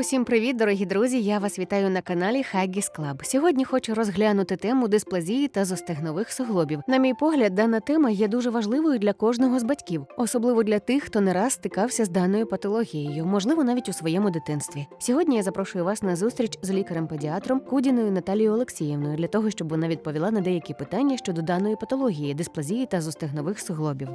Усім привіт, дорогі друзі! Я вас вітаю на каналі Haggis Club. Сьогодні хочу розглянути тему дисплазії та зостегнових суглобів. На мій погляд, дана тема є дуже важливою для кожного з батьків, особливо для тих, хто не раз стикався з даною патологією, можливо, навіть у своєму дитинстві. Сьогодні я запрошую вас на зустріч з лікарем-педіатром Кудіною Наталією Олексіївною для того, щоб вона відповіла на деякі питання щодо даної патології, дисплазії та зостегнових суглобів.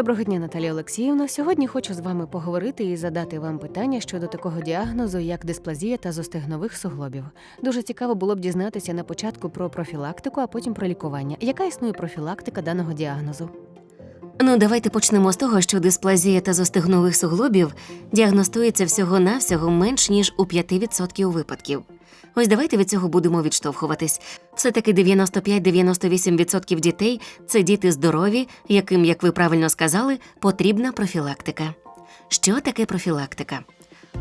Доброго дня, Наталія Олексіївна. Сьогодні хочу з вами поговорити і задати вам питання щодо такого діагнозу, як дисплазія та зостегнових суглобів. Дуже цікаво було б дізнатися на початку про профілактику, а потім про лікування. Яка існує профілактика даного діагнозу? Ну, давайте почнемо з того, що дисплазія та зостигнових суглобів діагностується всього-навсього менш ніж у 5% випадків. Ось давайте від цього будемо відштовхуватись. Все-таки 95-98% дітей це діти здорові, яким, як ви правильно сказали, потрібна профілактика. Що таке профілактика?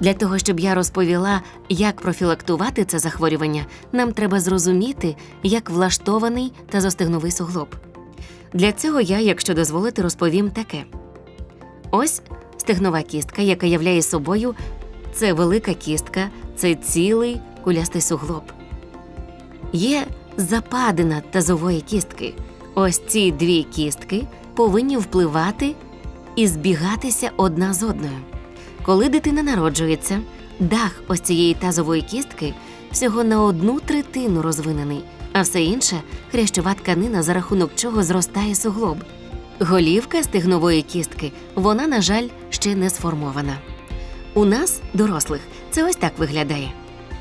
Для того, щоб я розповіла, як профілактувати це захворювання, нам треба зрозуміти, як влаштований та зостигновий суглоб. Для цього я, якщо дозволите, розповім таке: ось стегнова кістка, яка являє собою це велика кістка, це цілий кулястий суглоб. Є западина тазової кістки. Ось ці дві кістки повинні впливати і збігатися одна з одною. Коли дитина народжується, дах ось цієї тазової кістки всього на одну третину розвинений, а все інше хрящова тканина, за рахунок чого зростає суглоб. Голівка стегнової кістки, вона, на жаль, ще не сформована. У нас, дорослих, це ось так виглядає.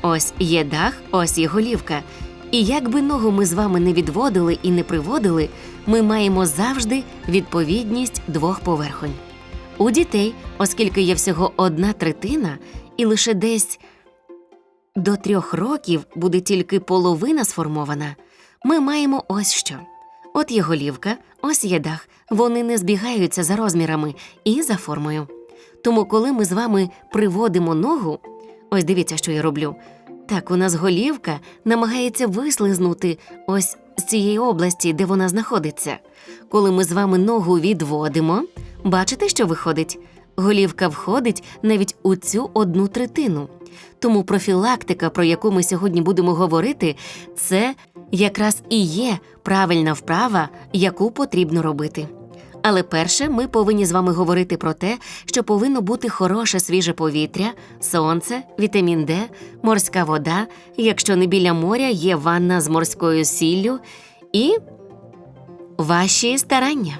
Ось є дах, ось є голівка. І як би ногу ми з вами не відводили і не приводили, ми маємо завжди відповідність двох поверхонь. У дітей, оскільки є всього одна третина, і лише десь до трьох років буде тільки половина сформована, ми маємо ось що. От є голівка, ось є дах, вони не збігаються за розмірами і за формою. Тому, коли ми з вами приводимо ногу, ось дивіться, що я роблю. Так, у нас голівка намагається вислизнути ось з цієї області, де вона знаходиться. Коли ми з вами ногу відводимо, бачите, що виходить? Голівка входить навіть у цю одну третину. Тому профілактика, про яку ми сьогодні будемо говорити, це якраз і є правильна вправа, яку потрібно робити. Але перше, ми повинні з вами говорити про те, що повинно бути хороше свіже повітря, сонце, вітамін Д, морська вода, якщо не біля моря, є ванна з морською сіллю і ваші старання.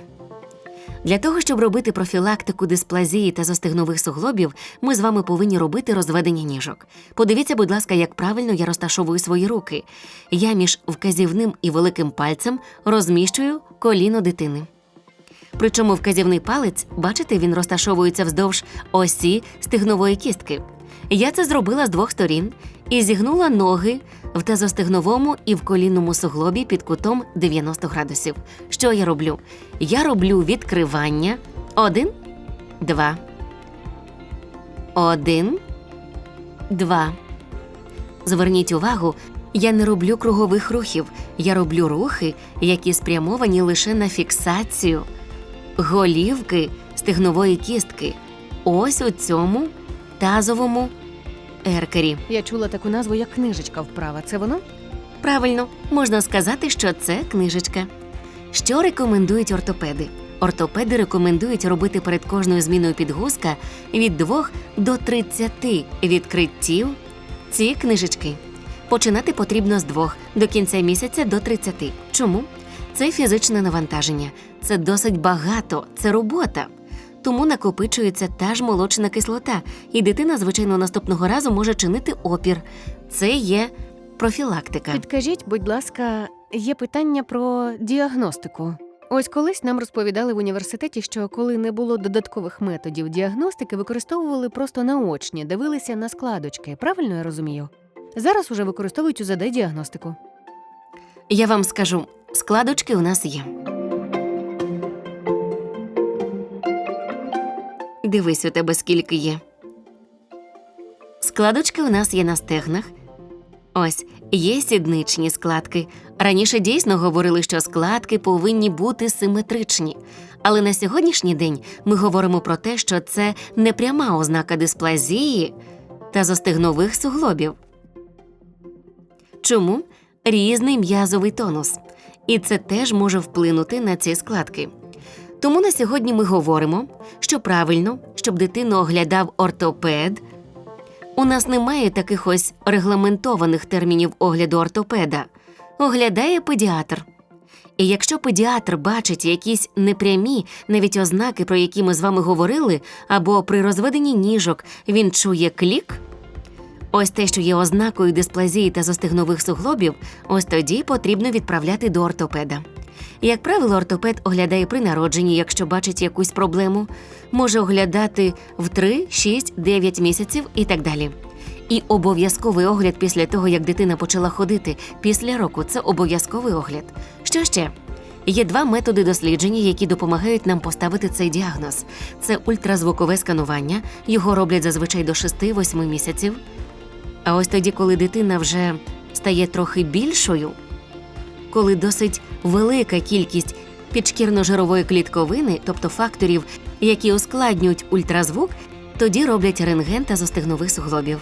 Для того, щоб робити профілактику дисплазії та зостигнових суглобів, ми з вами повинні робити розведення ніжок. Подивіться, будь ласка, як правильно я розташовую свої руки. Я між вказівним і великим пальцем розміщую коліно дитини. Причому вказівний палець, бачите, він розташовується вздовж осі стегнової кістки. Я це зробила з двох сторін і зігнула ноги в тазостегновому і в колінному суглобі під кутом 90 градусів. Що я роблю? Я роблю відкривання. Один, два. Один, два. Зверніть увагу, я не роблю кругових рухів. Я роблю рухи, які спрямовані лише на фіксацію голівки стегнової кістки. Ось у цьому тазовому еркері. Я чула таку назву, як книжечка вправа. Це воно? Правильно, можна сказати, що це книжечка. Що рекомендують ортопеди? Ортопеди рекомендують робити перед кожною зміною підгузка від 2 до 30 відкриттів ці книжечки. Починати потрібно з двох до кінця місяця до 30. Чому? Це фізичне навантаження, це досить багато, це робота. Тому накопичується та ж молочна кислота, і дитина, звичайно, наступного разу може чинити опір. Це є профілактика. Підкажіть, будь ласка, є питання про діагностику. Ось колись нам розповідали в університеті, що коли не було додаткових методів діагностики, використовували просто наочні, дивилися на складочки. Правильно я розумію? Зараз уже використовують УЗД діагностику. Я вам скажу, складочки у нас є. Дивись, у тебе скільки є. Складочки у нас є на стегнах, Ось є сідничні складки. Раніше дійсно говорили, що складки повинні бути симетричні. Але на сьогоднішній день ми говоримо про те, що це не пряма ознака дисплазії та застигнових суглобів. Чому? Різний м'язовий тонус. І це теж може вплинути на ці складки. Тому на сьогодні ми говоримо, що правильно, щоб дитину оглядав ортопед. У нас немає таких ось регламентованих термінів огляду ортопеда. Оглядає педіатр. І якщо педіатр бачить якісь непрямі, навіть ознаки, про які ми з вами говорили, або при розведенні ніжок він чує клік, ось те, що є ознакою дисплазії та застигнових суглобів, ось тоді потрібно відправляти до ортопеда. Як правило, ортопед оглядає при народженні, якщо бачить якусь проблему, може оглядати в 3, 6, 9 місяців і так далі. І обов'язковий огляд після того, як дитина почала ходити після року, це обов'язковий огляд. Що ще? Є два методи дослідження, які допомагають нам поставити цей діагноз: це ультразвукове сканування, його роблять зазвичай до 6-8 місяців. А ось тоді, коли дитина вже стає трохи більшою, коли досить велика кількість підшкірно-жирової клітковини, тобто факторів, які ускладнюють ультразвук, тоді роблять рентген та застигнових суглобів.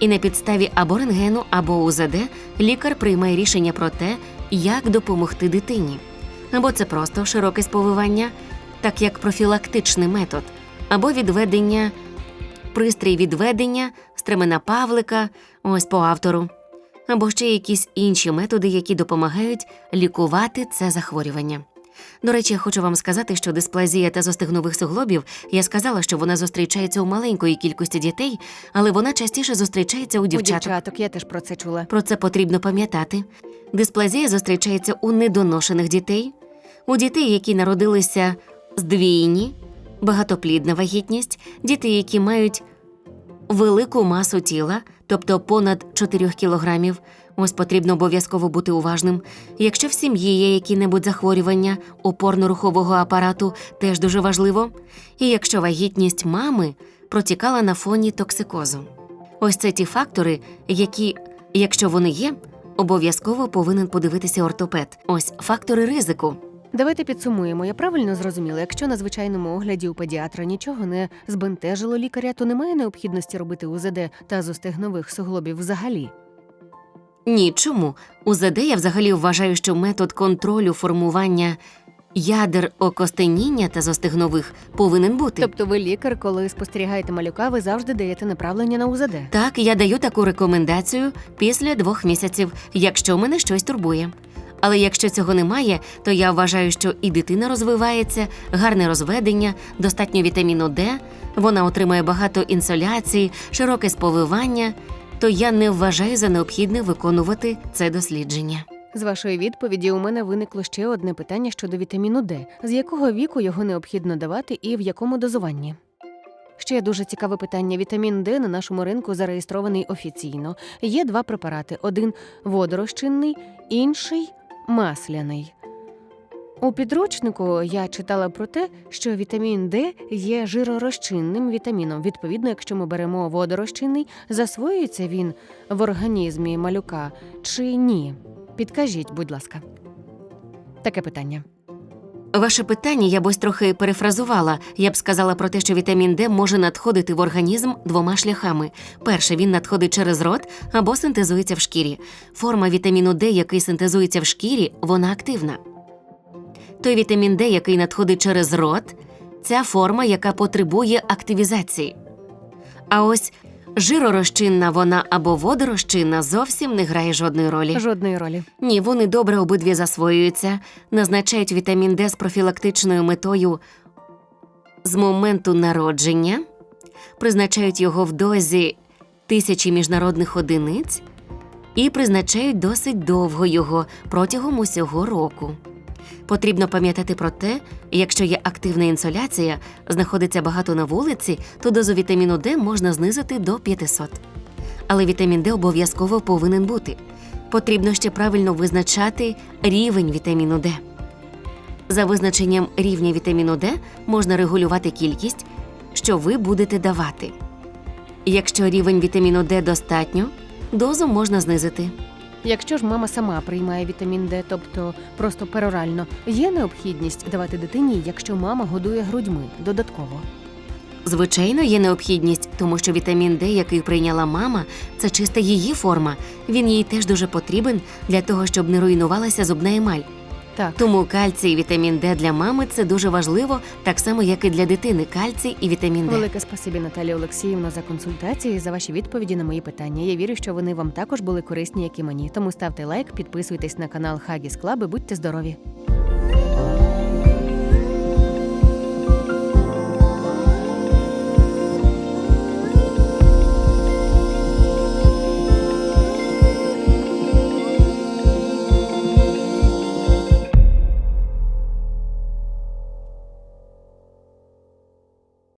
І на підставі або рентгену, або УЗД лікар приймає рішення про те, як допомогти дитині. Або це просто широке сповивання, так як профілактичний метод, або відведення, пристрій відведення, стремена павлика, ось по автору, або ще якісь інші методи, які допомагають лікувати це захворювання. До речі, я хочу вам сказати, що дисплазія та зостигнових суглобів я сказала, що вона зустрічається у маленької кількості дітей, але вона частіше зустрічається у У дівчаток. дівчаток я теж про це чула. Про це потрібно пам'ятати. Дисплазія зустрічається у недоношених дітей, у дітей, які народилися здвійні, багатоплідна вагітність, діти, які мають велику масу тіла, тобто понад 4 кілограмів. Ось потрібно обов'язково бути уважним. Якщо в сім'ї є які-небудь захворювання опорно-рухового апарату, теж дуже важливо. І якщо вагітність мами протікала на фоні токсикозу. Ось це ті фактори, які, якщо вони є, обов'язково повинен подивитися ортопед. Ось фактори ризику. Давайте підсумуємо. Я правильно зрозуміла, якщо на звичайному огляді у педіатра нічого не збентежило лікаря, то немає необхідності робити УЗД та зостигнових суглобів взагалі. Ні, чому? УЗД я взагалі вважаю, що метод контролю формування ядер окостеніння та зостигнових повинен бути. Тобто ви лікар, коли спостерігаєте малюка, ви завжди даєте направлення на УЗД. Так, я даю таку рекомендацію після двох місяців, якщо мене щось турбує. Але якщо цього немає, то я вважаю, що і дитина розвивається, гарне розведення, достатньо вітаміну Д, вона отримує багато інсоляції, широке сповивання, то я не вважаю за необхідне виконувати це дослідження. З вашої відповіді у мене виникло ще одне питання щодо вітаміну Д. З якого віку його необхідно давати і в якому дозуванні? Ще дуже цікаве питання. Вітамін Д на нашому ринку зареєстрований офіційно. Є два препарати: один водорозчинний, інший масляний. У підручнику я читала про те, що вітамін Д є жиророзчинним вітаміном. Відповідно, якщо ми беремо водорозчинний, засвоюється він в організмі малюка чи ні? Підкажіть, будь ласка. Таке питання. Ваше питання я б ось трохи перефразувала. Я б сказала про те, що вітамін Д може надходити в організм двома шляхами. Перше, він надходить через рот або синтезується в шкірі. Форма вітаміну Д, який синтезується в шкірі, вона активна. Той вітамін Д, який надходить через рот, ця форма, яка потребує активізації. А ось жиророзчинна вона або водорозчинна зовсім не грає жодної ролі. Жодної ролі. Ні, вони добре обидві засвоюються, назначають вітамін Д з профілактичною метою з моменту народження, призначають його в дозі тисячі міжнародних одиниць і призначають досить довго його протягом усього року. Потрібно пам'ятати про те, якщо є активна інсоляція, знаходиться багато на вулиці, то дозу вітаміну Д можна знизити до 500. Але вітамін Д обов'язково повинен бути. Потрібно ще правильно визначати рівень вітаміну Д. За визначенням рівня вітаміну Д можна регулювати кількість, що ви будете давати. Якщо рівень вітаміну Д достатньо, дозу можна знизити. Якщо ж мама сама приймає вітамін Д, тобто просто перорально, є необхідність давати дитині, якщо мама годує грудьми додатково. Звичайно, є необхідність, тому що вітамін Д, який прийняла мама, це чиста її форма. Він їй теж дуже потрібен для того, щоб не руйнувалася зубна емаль. Так, Тому кальцій і вітамін Д для мами це дуже важливо, так само як і для дитини кальцій і вітамін Д. велике спасибі Наталі Олексіївна за консультації, за ваші відповіді на мої питання. Я вірю, що вони вам також були корисні, як і мені. Тому ставте лайк, підписуйтесь на канал Хагіс Клаб і будьте здорові.